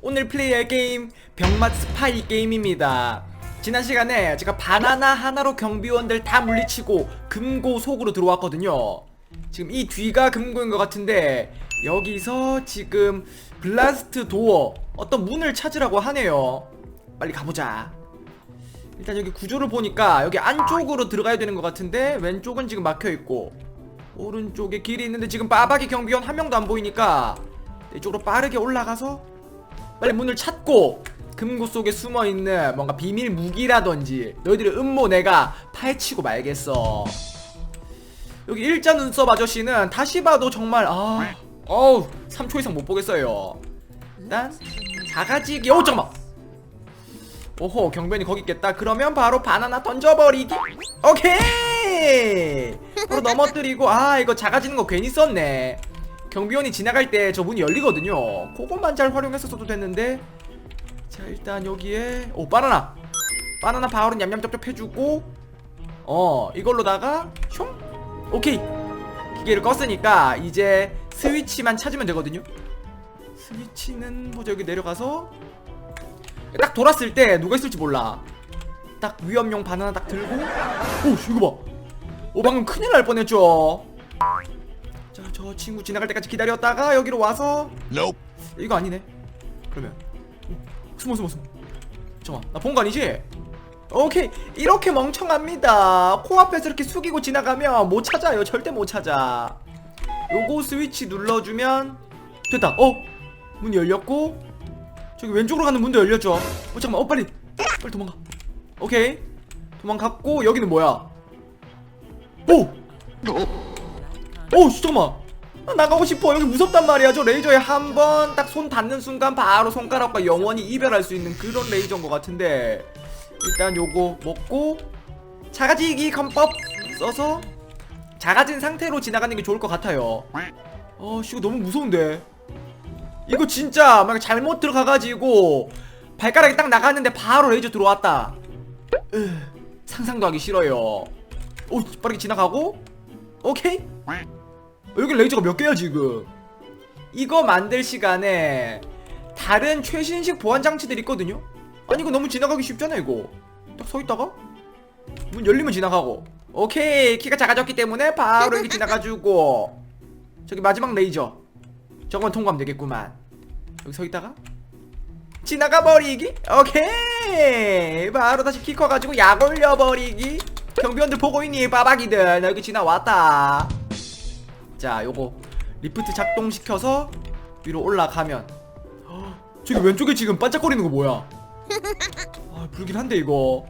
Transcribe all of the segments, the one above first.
오늘 플레이할 게임 병맛 스파이 게임입니다. 지난 시간에 제가 바나나 하나로 경비원들 다 물리치고 금고 속으로 들어왔거든요. 지금 이 뒤가 금고인 것 같은데 여기서 지금 블라스트 도어 어떤 문을 찾으라고 하네요. 빨리 가보자. 일단 여기 구조를 보니까 여기 안쪽으로 들어가야 되는 것 같은데 왼쪽은 지금 막혀 있고 오른쪽에 길이 있는데 지금 빠박이 경비원 한 명도 안 보이니까 이쪽으로 빠르게 올라가서 빨리 문을 찾고 금고 속에 숨어 있는 뭔가 비밀 무기라든지 너희들의 음모 내가 파헤치고 말겠어. 여기 일자 눈썹 아저씨는 다시 봐도 정말 아 어우 3초 이상 못 보겠어요. 일단 자가지기 오 잠깐만. 오호 경비원이 거기 있겠다. 그러면 바로 바나나 던져버리기. 오케이. 바로 넘어뜨리고 아 이거 작아지는 거 괜히 썼네. 경비원이 지나갈 때 저 문이 열리거든요. 그것만 잘 활용했었어도 됐는데. 자 일단 여기에 오 바나나. 바나나 바로 냠냠쩝쩝 해주고 어 이걸로다가 슝 오케이 기계를 껐으니까 이제 스위치만 찾으면 되거든요. 스위치는 보자 여기 내려가서 딱 돌았을 때 누가 있을지 몰라. 딱 위험용 바나나 딱 들고 오 이거 봐. 오 방금 큰일 날 뻔했죠. 자저 친구 지나갈 때까지 기다렸다가 여기로 와서 Nope. 이거 아니네. 그러면 오, 숨어 숨어 숨어. 잠깐 나본 거 아니지? 오케이 이렇게 멍청합니다. 코앞에서 이렇게 숙이고 지나가면 못 찾아요. 절대 못 찾아. 요거 스위치 눌러주면 됐다. 어 문이 열렸고 저기 왼쪽으로 가는 문도 열렸죠. 어 잠깐만 어 빨리 빨리 도망가. 오케이 도망갔고 여기는 뭐야? 오! 오 잠깐만 나 나가고 싶어. 여기 무섭단 말이야 저 레이저에 한 번 딱 손 닿는 순간 바로 손가락과 영원히 이별할 수 있는 그런 레이저인 것 같은데. 일단 요거 먹고 작아지기 건법 써서 작아진 상태로 지나가는 게 좋을 것 같아요. 어씨 이거 너무 무서운데. 이거 진짜 막 잘못 들어가가지고 발가락이 딱 나갔는데 바로 레이저 들어왔다. 으, 상상도 하기 싫어요. 오 빠르게 지나가고. 오케이 여기 레이저가 몇 개야 지금? 이거 만들 시간에 다른 최신식 보안 장치들 있거든요? 아니 이거 너무 지나가기 쉽잖아 이거. 딱 서있다가? 문 열리면 지나가고. 오케이. 키가 작아졌기 때문에 바로 여기 지나가주고. 저기 마지막 레이저. 저건 통과하면 되겠구만. 여기 서있다가? 지나가 버리기? 오케이. 바로 다시 키 커가지고 약 올려버리기. 경비원들 보고 있니 빠박이들? 나 여기 지나왔다 자 요거 리프트 작동시켜서 위로 올라가면. 헉, 저기 왼쪽에 지금 반짝거리는 거 뭐야? 아 불길한데 이거.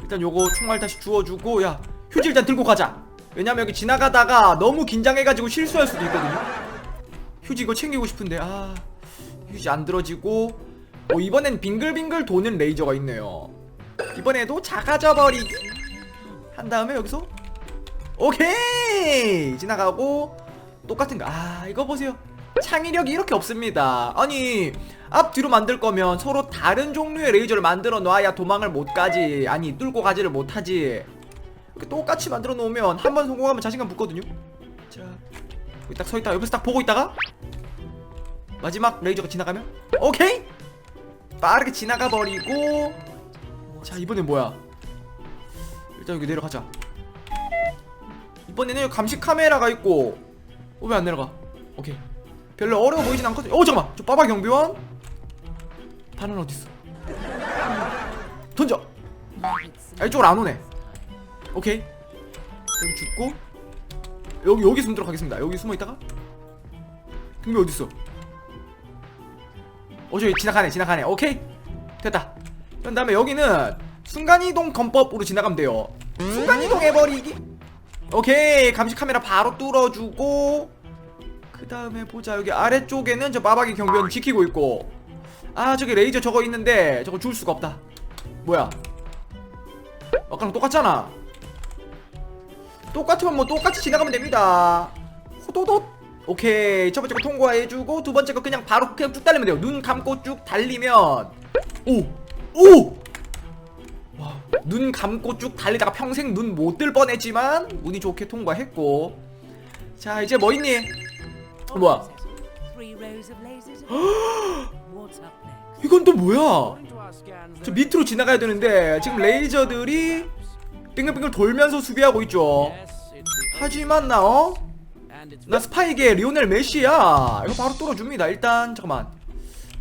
일단 요거 총알 다시 주워주고 야 휴지 일단 들고 가자. 왜냐면 여기 지나가다가 너무 긴장해가지고 실수할 수도 있거든요. 휴지 이거 챙기고 싶은데 아 휴지 안 들어지고. 어 이번엔 빙글빙글 도는 레이저가 있네요. 이번에도 작아져 버리기. 한 다음에 여기서 오케이! 지나가고 똑같은 거아 이거 보세요. 창의력이 이렇게 없습니다. 아니 앞뒤로 만들 거면 서로 다른 종류의 레이저를 만들어 놔야 도망을 못 가지. 아니 뚫고 가지를 못하지. 이렇게 똑같이 만들어 놓으면 한 번 성공하면 자신감 붙거든요. 자 여기 딱 서있다 옆에서 딱 보고 있다가 마지막 레이저가 지나가면 오케이! 빠르게 지나가 버리고 자 이번엔 뭐야? 일단 여기 내려가자 이번에는 감시 카메라가 있고. 어, 왜 안 내려가? 오케이. 별로 어려워 보이진 않거든. 어 잠깐만. 저 빠바 경비원? 바나나 어딨어? 던져. 아 이쪽으로 안 오네. 오케이. 여기 죽고. 여기 여기 숨도록 하겠습니다. 여기 숨어 있다가. 경비 어딨어? 어 저기 지나가네 지나가네. 오케이. 됐다. 그런 다음에 여기는 순간이동 건법으로 지나가면 돼요. 순간이동 해버리기 오케이 감시 카메라 바로 뚫어주고 그 다음에 보자. 여기 아래쪽에는 저 마박이 경비원 지키고 있고. 아 저기 레이저 저거 있는데 저거 줄 수가 없다. 뭐야? 아까랑 똑같잖아. 똑같으면 뭐 똑같이 지나가면 됩니다. 호도독 오케이 첫 번째 거 통과해주고 두 번째 거 그냥 바로 그냥 쭉 달리면 돼요. 눈 감고 쭉 달리면. 오! 오! 와, 눈 감고 쭉 달리다가 평생 눈 못 뜰 뻔했지만 운이 좋게 통과했고 자 이제 뭐 있니? 어, 뭐야? 이건 또 뭐야? 저 밑으로 지나가야 되는데 지금 레이저들이 빙글빙글 돌면서 수비하고 있죠. 하지만 나 어? 나 스파이계 리오넬 메시야. 이거 바로 뚫어줍니다. 일단 잠깐만.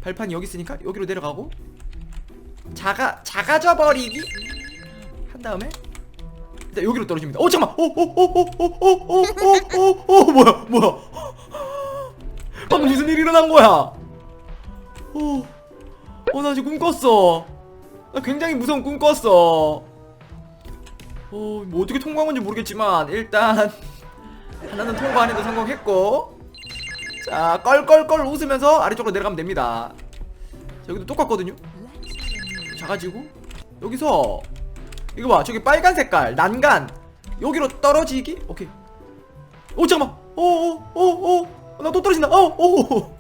발판이 여기 있으니까 여기로 내려가고 작아 작아져 버리기 한 다음에 일단 여기로 떨어집니다. 어 잠깐만. 오오오오오오오오오오 뭐야 뭐야? 방금 무슨 일이 일어난 거야? 어, 어, 나 지금 꿈 꿨어. 나 굉장히 무서운 꿈 꿨어. 어, 뭐 어떻게 통과한 건지 모르겠지만, 일단, 하나는 통과 안 해도 성공했고, 자, 껄껄껄 웃으면서 아래쪽으로 내려가면 됩니다. 자, 여기도 똑같거든요? 작아지고, 여기서, 이거 봐, 저기 빨간 색깔, 난간, 여기로 떨어지기? 오케이. 오, 잠깐만. 오, 오, 오, 오. 나 또 떨어진다. 어, 오, 오.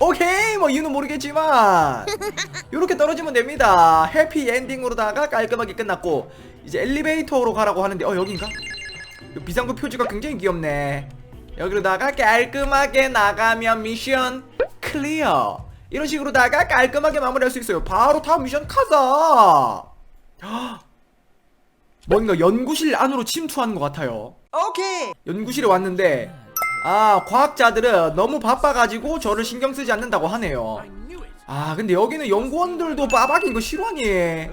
오케이 뭐 이유는 모르겠지만 이렇게 떨어지면 됩니다 해피 엔딩으로다가 깔끔하게 끝났고 이제 엘리베이터로 가라고 하는데 어 여긴가? 이 비상구 표지가 굉장히 귀엽네 여기로다가 깔끔하게 나가면 미션 클리어 이런 식으로다가 깔끔하게 마무리할 수 있어요 바로 다음 미션 가자 헉, 뭔가 연구실 안으로 침투하는 것 같아요 오케이. 연구실에 왔는데 아 과학자들은 너무 바빠가지고 저를 신경 쓰지 않는다고 하네요 아 근데 여기는 연구원들도 빠박인 거 실화니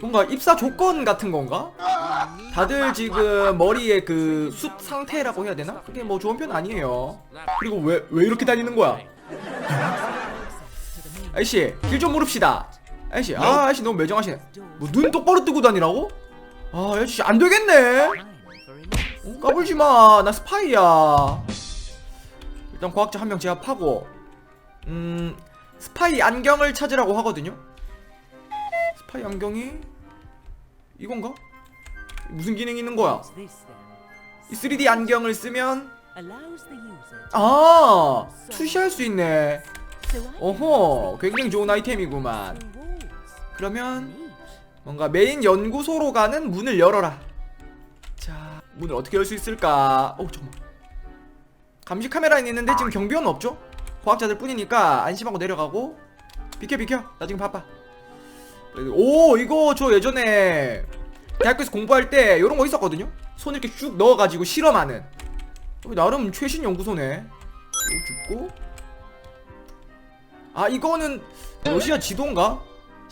뭔가 입사 조건 같은 건가? 다들 지금 머리에 그숱 상태라고 해야 되나? 그게 뭐 좋은 편 아니에요 그리고 왜, 왜 이렇게 다니는 거야? 아이씨 길 좀 물읍시다 아이씨 아 아이씨 너무 매정하시네 뭐 눈 똑바로 뜨고 다니라고? 아 아이씨 안 되겠네 Time for a 어, 까불지 마. 나 스파이야. 일단 과학자 한 명 제압하고, 음, 스파이 안경을 찾으라고 하거든요. 스파이 안경이 이건가? 무슨 기능이 있는 거야? 이 3D 안경을 쓰면 아 투시할 수 있네. 어허, 굉장히 좋은 아이템이구만. 그러면. 뭔가 메인 연구소로 가는 문을 열어라. 자, 문을 어떻게 열 수 있을까? 어, 잠깐만. 감시 카메라는 있는데 지금 경비원은 없죠? 과학자들 뿐이니까 안심하고 내려가고. 비켜, 비켜. 나 지금 바빠. 오, 이거 저 예전에 대학교에서 공부할 때 이런 거 있었거든요? 손 이렇게 쭉 넣어가지고 실험하는. 어, 나름 최신 연구소네. 이거 줍고. 아, 이거는 러시아 지도인가?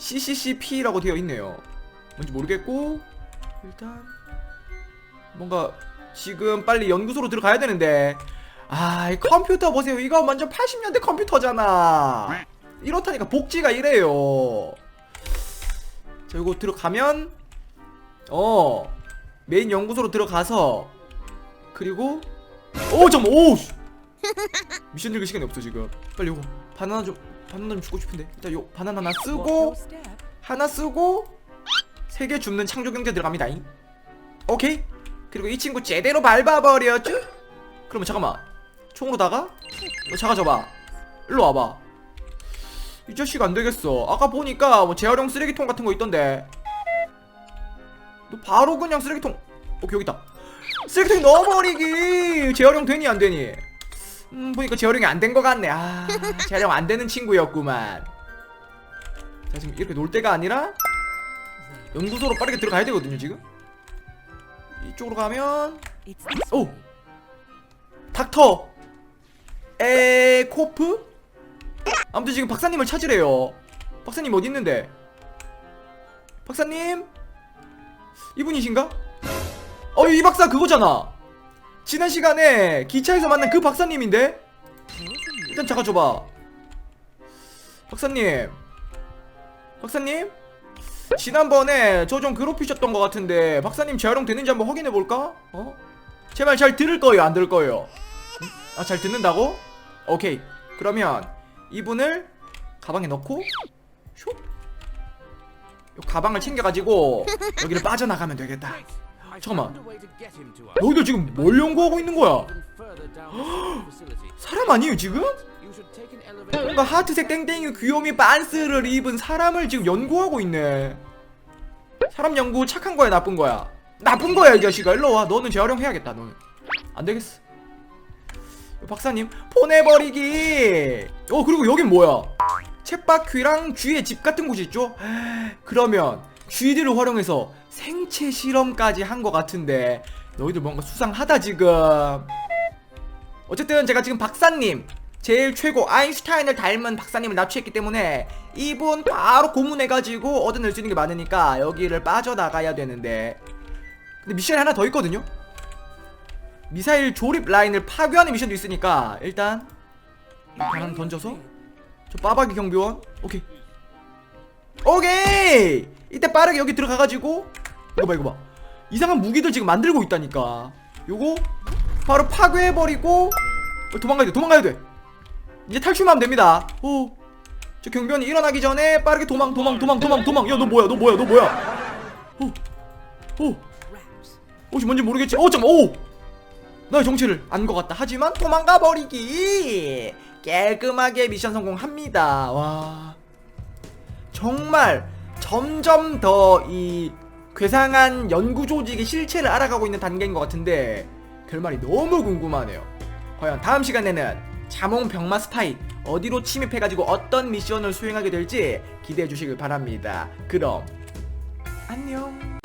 CCCP라고 되어 있네요. 뭔지 모르겠고 일단 뭔가 지금 빨리 연구소로 들어가야 되는데 아, 이 컴퓨터 보세요. 이거 완전 80년대 컴퓨터잖아. 이렇다니까 복지가 이래요. 자, 이거 들어가면 어 메인 연구소로 들어가서 그리고 오 잠깐 오 씨. 미션 읽을 시간이 없어 지금. 빨리 요거 바나나 좀 바나나 좀 주고 싶은데 일단 요 바나나 하나 쓰고. 하나 쓰고 세 개 줍는 창조 경제 들어갑니다. 잉 오케이. 그리고 이 친구 제대로 밟아버렸죠? 그러면 잠깐만. 총으로다가 너 작아져봐. 일로 와봐. 이 자식 안 되겠어. 아까 보니까 뭐 재활용 쓰레기통 같은 거 있던데. 너 바로 그냥 쓰레기통. 오케이 여기 있다. 쓰레기통 넣어버리기. 재활용 되니 안 되니? 음 보니까 재활용이 안 된 것 같네. 아 재활용 안 되는 친구였구만. 자 지금 이렇게 놀 때가 아니라 연구소로 빠르게 들어가야 되거든요 지금. 이쪽으로 가면 오! 닥터! 에코프? 아무튼 지금 박사님을 찾으래요. 박사님 어디 있는데? 박사님? 이분이신가? 어 이 박사 그거잖아 지난 시간에 기차에서 만난 그 박사님인데? 일단 잠깐 줘봐. 박사님. 박사님? 지난번에 저 좀 괴롭히셨던 것 같은데 박사님 재활용 되는지 한번 확인해 볼까? 어? 제말잘 들을 거예요 안 들을 거예요? 아 잘 듣는다고? 오케이. 그러면 이분을 가방에 넣고 슉! 요 가방을 챙겨가지고 여기를 빠져나가면 되겠다 잠깐만 너희들 지금 뭘 연구하고 있는 거야? 사람 아니에요 지금? 뭔가 하트색 땡땡이 귀요미 반스를 입은 사람을 지금 연구하고 있네. 사람 연구 착한 거야, 나쁜 거야? 나쁜 거야, 이 자식아. 일로 와. 너는 재활용 해야겠다. 너는. 안 되겠어. 박사님 보내버리기 어 그리고 여긴 뭐야 쳇바퀴랑 쥐의 집 같은 곳이 있죠 그러면 쥐들을 활용해서 생체 실험까지 한 것 같은데 너희들 뭔가 수상하다 지금. 어쨌든 제가 지금 박사님 제일 최고 아인슈타인을 닮은 박사님을 납치했기 때문에 이분 바로 고문해가지고 얻어낼 수 있는 게 많으니까 여기를 빠져나가야 되는데. 근데 미션이 하나 더 있거든요? 미사일 조립 라인을 파괴하는 미션도 있으니까 일단 바람 던져서 저 빠박이 경비원 오케이. 오케이! 이때 빠르게 여기 들어가가지고 이거 봐 이거 봐. 이상한 무기들 지금 만들고 있다니까. 요거 바로 파괴해버리고 어, 도망가야 돼 도망가야 돼. 이제 탈출만 하면 됩니다. 오 저 경비원이 일어나기 전에 빠르게 도망 도망 도망 도망 도망. 야 너 뭐야 너 뭐야 너 뭐야? 오오. Traps. 혹시 뭔지 모르겠지? 어 잠깐 오. 나의 정체를 안 것 같다. 하지만 도망가 버리기. 깔끔하게 미션 성공합니다. 와. 정말 점점 더 이 괴상한 연구 조직의 실체를 알아가고 있는 단계인 것 같은데 결말이 너무 궁금하네요. 과연 다음 시간에는 자몽 병마 스파이 어디로 침입해가지고 어떤 미션을 수행하게 될지 기대해 주시길 바랍니다. 그럼 안녕